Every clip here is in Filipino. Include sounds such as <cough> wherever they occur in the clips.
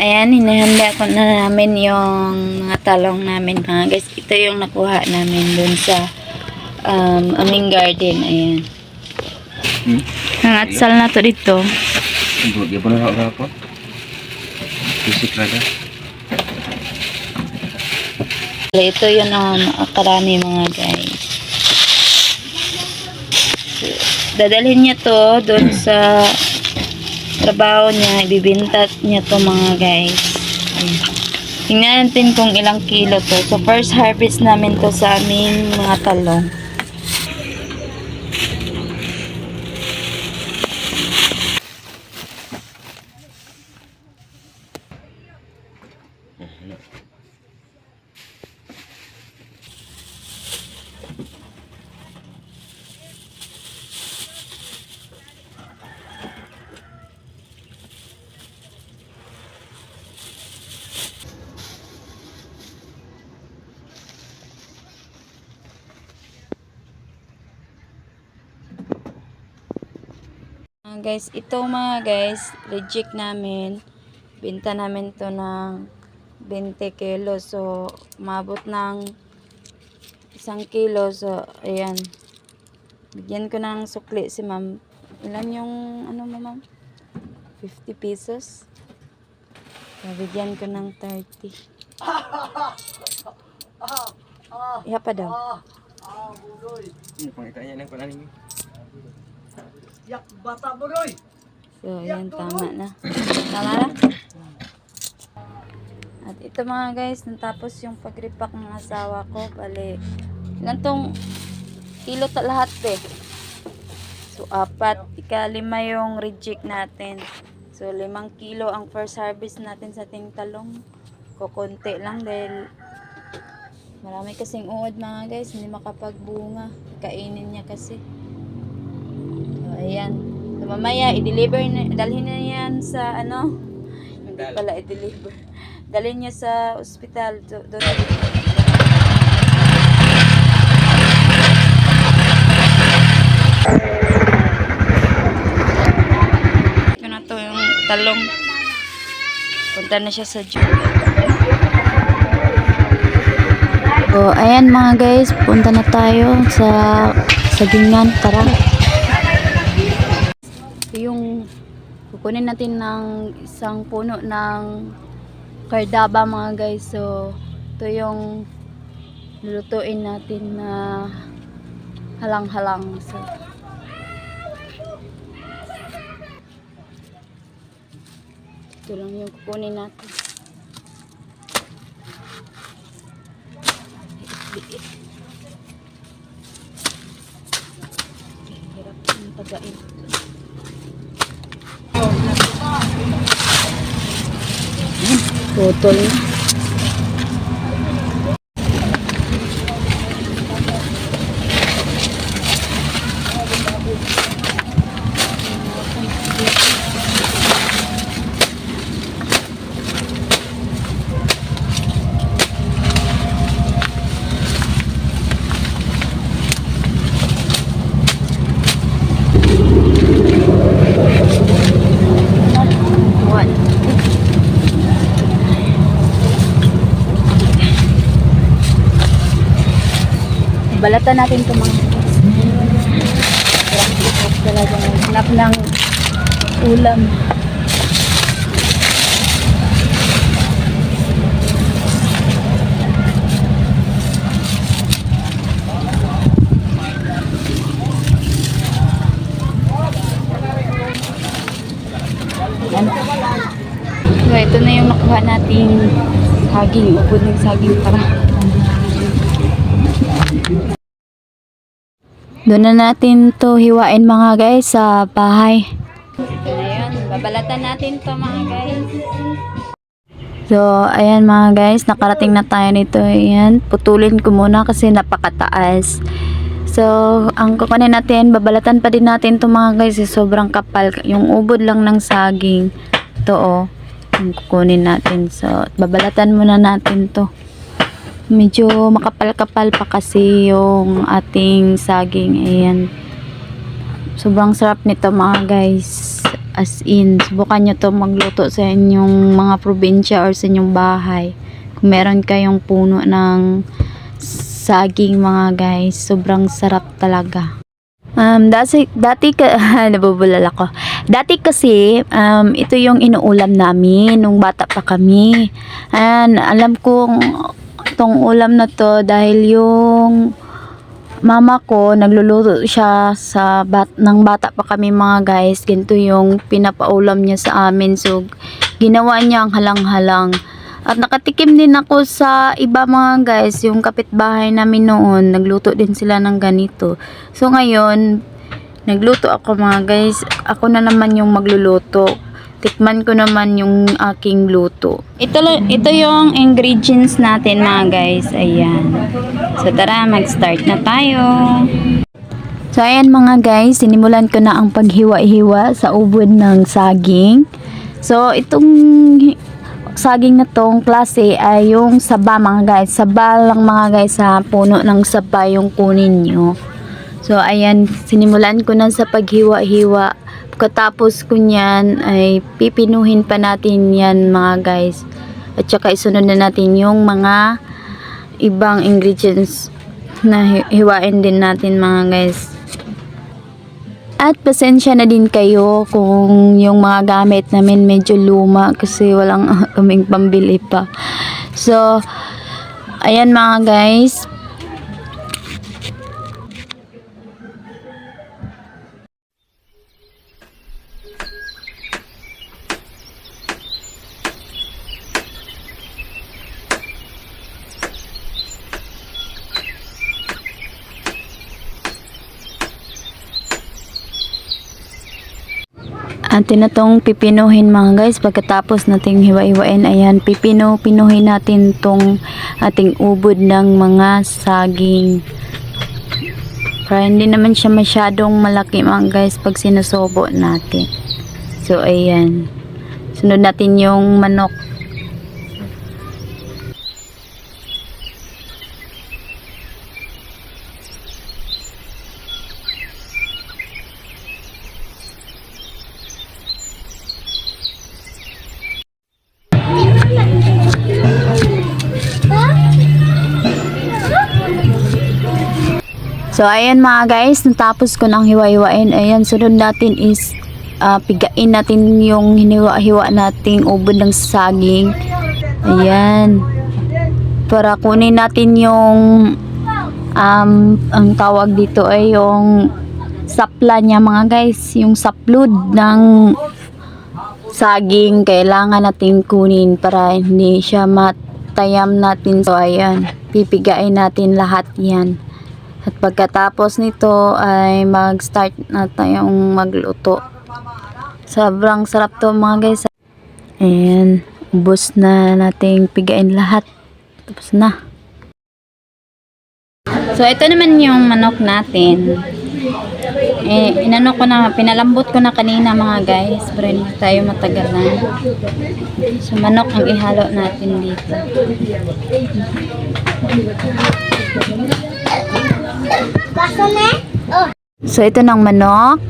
ayan, hinahanda ko na namin yung mga talong namin mga guys. Ito yung nakuha namin dun sa um, aming garden. Ayan. Hmm? Ang atsal na to dito. Dia pun nak apa? Fisik rada. Ito yun ang karami mga guys. Dadalhin niya to doon sa trabaho niya. Ibibinta niya to mga guys. Ayan. Tingnan natin kung ilang kilo to. So first harvest namin to sa aming mga talong. Ah, guys, ito mga guys, reject namin. Binta namin to ng 20 kilo. So, umabot ng isang kilo. So, ayan. Bigyan ko ng sukli si ma'am. Ilan yung, ano mo ma'am? 50 pesos. So, bigyan ko ng 30. <laughs> Iha pa daw. Ini pangitanya nang kunan ini. Yak bata mo Roy. So, ayan, tama na. Tama na? At ito mga guys, natapos yung pagripak ng asawa ko. Bali, ilan tong kilo ta lahat eh. So, apat. Ika, lima yung reject natin. So, limang kilo ang first harvest natin sa ting talong. Kukunti lang dahil marami kasing uod mga guys. Hindi makapagbunga. Kainin niya kasi. Ayan. So, mamaya, i-deliver na, dalhin na yan sa, ano, hindi pala i-deliver. Dalhin niya sa ospital. Do, doon Ito na to yung talong. Punta na siya sa June. So, ayan mga guys, punta na tayo sa sagingan. Tara. Kukunin natin ng isang puno ng kardaba mga guys. So, ito yung lulutuin natin na halang-halang. So, ito lang yung kukunin natin. Hirap yung tagain. Putol na. Balatan natin ito mga talaga maghanap ng ulam. So, ito na yung nakuha nating saging. Ubod ng saging. Tara. Doon na natin to hiwain mga guys sa bahay. Ayan, babalatan natin to mga guys. So, ayan mga guys, nakarating na tayo nito. Ayan, putulin ko muna kasi napakataas. So, ang kukunin natin, babalatan pa din natin to mga guys. eh, Sobrang kapal. Yung ubod lang ng saging. Ito oh, yung kukunin natin. So, babalatan muna natin to medyo makapal-kapal pa kasi yung ating saging ayan sobrang sarap nito mga guys As in, subukan nyo to magluto sa inyong mga probinsya or sa inyong bahay. Kung meron kayong puno ng saging mga guys, sobrang sarap talaga. Um, dati, dati ka, <laughs> nabubulal ako. Dati kasi, um, ito yung inuulam namin nung bata pa kami. And alam kong tong ulam na to dahil yung mama ko nagluluto siya sa bat ng bata pa kami mga guys. Ganito yung pinapaulam niya sa amin. So, ginawa niya ang halang-halang. At nakatikim din ako sa iba mga guys, yung kapitbahay namin noon, nagluto din sila ng ganito. So ngayon, nagluto ako mga guys, ako na naman yung magluluto. Tikman ko naman yung aking luto. Ito, lo- ito yung ingredients natin mga guys, ayan. So tara, mag-start na tayo. So ayan mga guys, sinimulan ko na ang paghiwa-hiwa sa ubod ng saging. So itong saging na tong klase ay yung saba mga guys. Saba lang mga guys sa puno ng saba yung kunin nyo. So ayan, sinimulan ko na sa paghiwa-hiwa. Pagkatapos ko niyan ay pipinuhin pa natin yan mga guys. At saka isunod na natin yung mga ibang ingredients na hi- hiwain din natin mga guys. At pasensya na din kayo kung yung mga gamit namin medyo luma kasi walang <laughs> kaming pambili pa. So, ayan mga guys. Atin na tong pipinuhin mga guys. Pagkatapos nating hiwa-hiwain, ayan, pipino, pinuhin natin tong ating ubod ng mga saging. Para hindi naman siya masyadong malaki mga guys pag sinusobo natin. So, ayan. Sunod natin yung manok. So, ayan mga guys, natapos ko nang hiwa-hiwain. Ayan, sunod natin is ah, pigain natin yung hiniwa-hiwa nating ubod ng saging. Ayan. Para kunin natin yung um, ang tawag dito ay yung sapla niya mga guys. Yung saplud ng saging kailangan natin kunin para hindi siya matayam natin. So, ayan. Pipigain natin lahat yan. At pagkatapos nito ay mag-start na tayong magluto. Sobrang sarap to mga guys. Ayan, ubos na nating pigain lahat. Tapos na. So ito naman yung manok natin. Eh, inano ko na, pinalambot ko na kanina mga guys. Pero hindi tayo matagalan. So manok ang ihalo natin dito. So ito ng manok,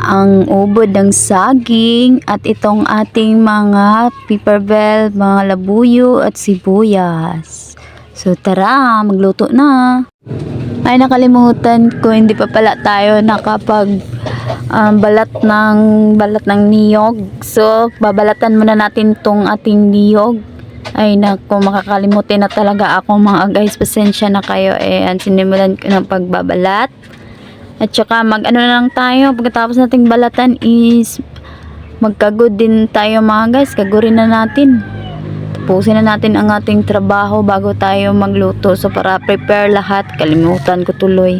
ang ubod ng saging at itong ating mga pepper bell, mga labuyo at sibuyas. So tara, magluto na. Ay nakalimutan ko hindi pa pala tayo nakapag um, balat ng balat ng niyog. So babalatan muna natin tong ating niyog. Ay nako makakalimutin na talaga ako mga guys. Pasensya na kayo eh. Ang sinimulan ko ng pagbabalat. At saka mag ano na lang tayo pagkatapos nating balatan is magkagod din tayo mga guys. Kagurin na natin. Tapusin na natin ang ating trabaho bago tayo magluto. So para prepare lahat, kalimutan ko tuloy.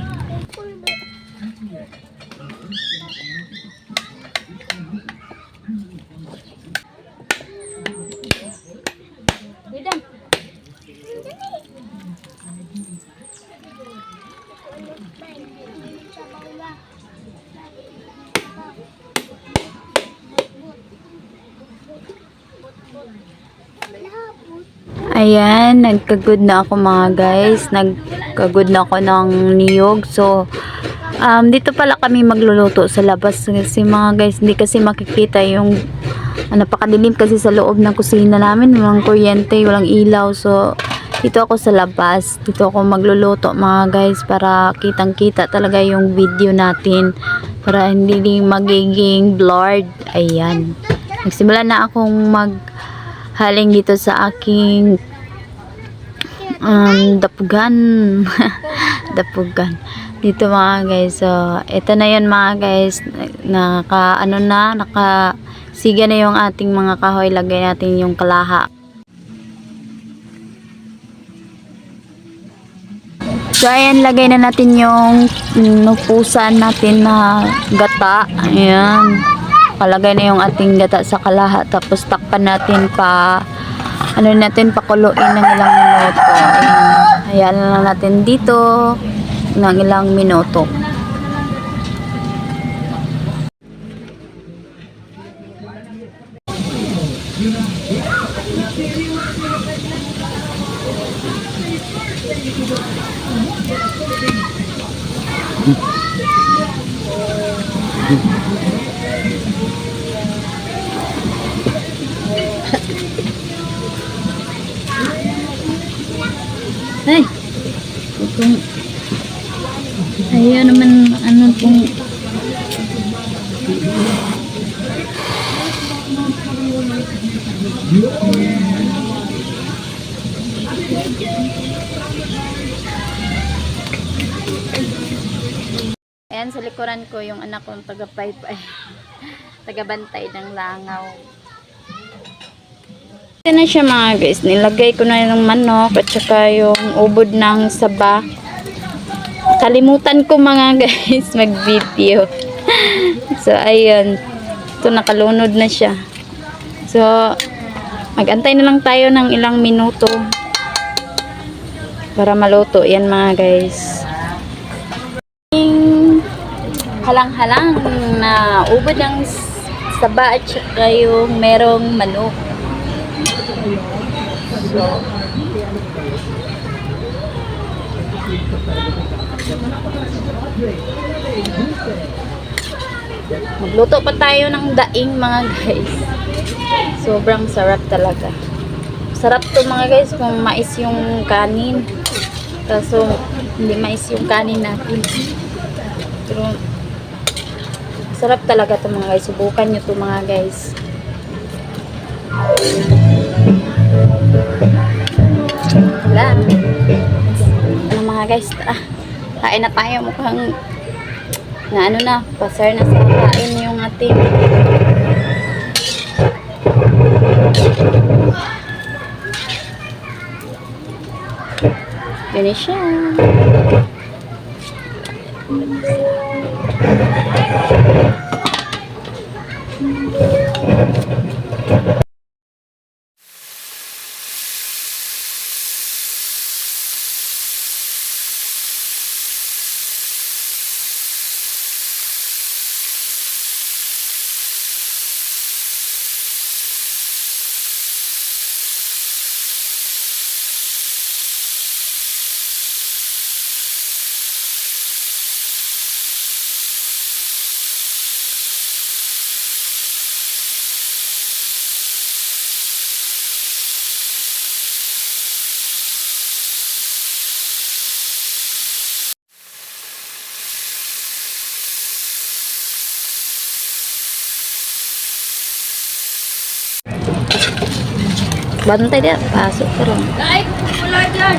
Nagkagod na ako mga guys. Nagkagod na ako ng niyog. So, Um, dito pala kami magluluto sa labas kasi mga guys, hindi kasi makikita yung ah, napakadilim kasi sa loob ng kusina namin, walang kuryente, walang ilaw. So, dito ako sa labas. Dito ako magluluto mga guys para kitang-kita talaga yung video natin para hindi magiging blurred. Ayan. Nagsimula na akong maghaling dito sa aking um, dapugan. <laughs> dapugan. Dito mga guys. So, ito na yun mga guys. Naka, ano na, naka, siga na yung ating mga kahoy. Lagay natin yung kalaha. So, ayan, lagay na natin yung nupusan natin na gata. Ayan. Palagay na yung ating gata sa kalaha. Tapos, takpan natin pa, ano natin, pakuluin ng ilang Ayan. Ayan lang natin dito ng ilang minuto. Ay, ayaw naman ano kung Ayan sa likuran ko yung anak kong taga-paypay. <laughs> Taga-bantay ng langaw. Ito na siya mga guys. Nilagay ko na yung manok at saka yung ubod ng saba. Kalimutan ko mga <laughs> guys mag-video. <laughs> so, ayun. Ito nakalunod na siya. So, magantay na lang tayo ng ilang minuto para maluto. Yan mga guys. Halang-halang na ubod ng saba at saka yung merong manok. So, magluto pa tayo ng daing mga guys. Sobrang sarap talaga. Sarap to mga guys kung mais yung kanin. Kaso hindi mais yung kanin natin. Pero sarap talaga to mga guys. Subukan nyo to mga guys. Wala. Ano mga guys, tara. Kain na tayo mukhang na ano na, pasar na sa kain yung ating na siya. Bantay dia, pasok ka rin. Kahit wala dyan.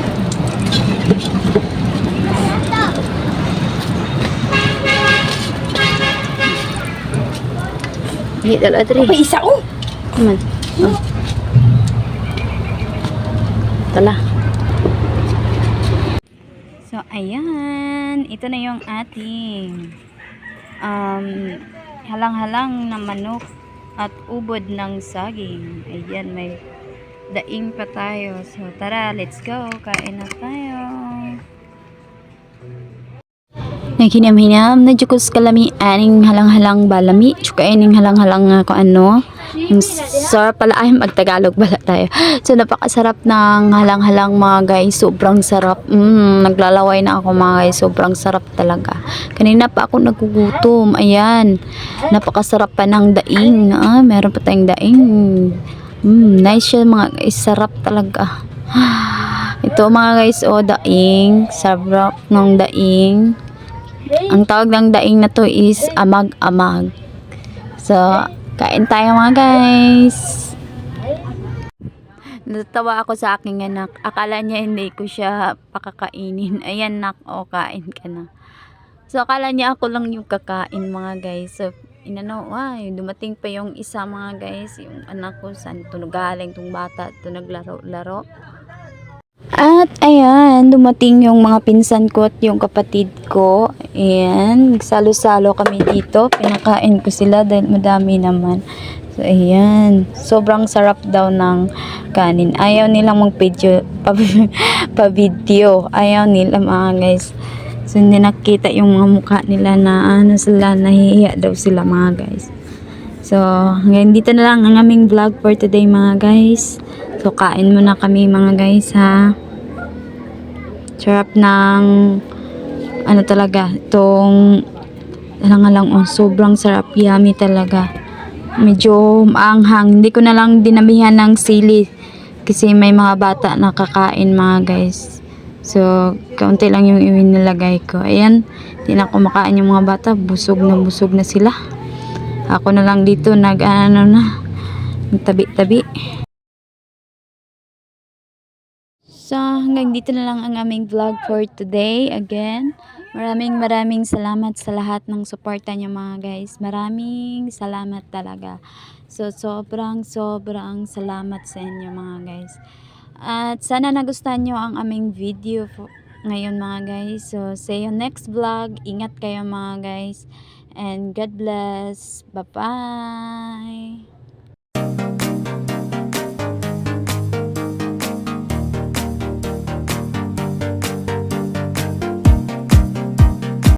Hindi dala diri. May isa oh. Kuman. Oh. Tala. So, ayan. Ito na yung ating um, halang-halang na manok at ubod ng saging. Ayan, may daing pa tayo. So, tara, let's go. Kain na tayo. Naghinam-hinam na jukos kalami aning halang-halang balami. Chuka ining halang-halang nga ko ano. Ang sarap pala ay magtagalog pala tayo. <gasps> So napakasarap ng halang-halang mga guys. Sobrang sarap. Mm, naglalaway na ako mga guys. Sobrang sarap talaga. Kanina pa ako nagugutom. Ayan. Napakasarap pa ng daing. Ah, meron pa tayong daing. Mm, nice siya mga guys. Sarap talaga. <gasps> Ito mga guys, oh, daing. Sarap ng daing. Ang tawag ng daing na to is amag-amag. So, kain tayo mga guys. Natawa ako sa aking anak. Akala niya hindi ko siya pakakainin. <laughs> Ayan nak, o kain ka na. So, akala niya ako lang yung kakain mga guys. So, inano, ay, dumating pa yung isa mga guys. Yung anak ko, saan ito galing tong bata. Ito naglaro-laro. At ayan, dumating yung mga pinsan ko at yung kapatid ko. Ayan, nagsalo-salo kami dito. Pinakain ko sila dahil madami naman. So, ayan. Sobrang sarap daw ng kanin. Ayaw nilang mag-video, pa- <laughs> pa-video. Ayaw nila mga guys. So, hindi nakita yung mga mukha nila na ano sila, nahihiya daw sila mga guys. So, hanggang dito na lang ang aming vlog for today mga guys. So, kain muna kami mga guys ha. Sarap ng ano talaga, itong alang-alang oh, sobrang sarap, yummy talaga. Medyo maanghang. Hindi ko na lang dinamihan ng sili kasi may mga bata na kakain mga guys. So, kaunti lang yung iwinilagay ko. Ayan, hindi na kumakain yung mga bata. Busog na busog na sila. Ako na lang dito nag ano na, tabi-tabi. So, hanggang dito na lang ang aming vlog for today. Again, maraming maraming salamat sa lahat ng suporta niyo mga guys. Maraming salamat talaga. So, sobrang sobrang salamat sa inyo mga guys. At sana nagustuhan nyo ang aming video ngayon mga guys. So, see you next vlog. Ingat kayo mga guys. And God bless. Bye-bye.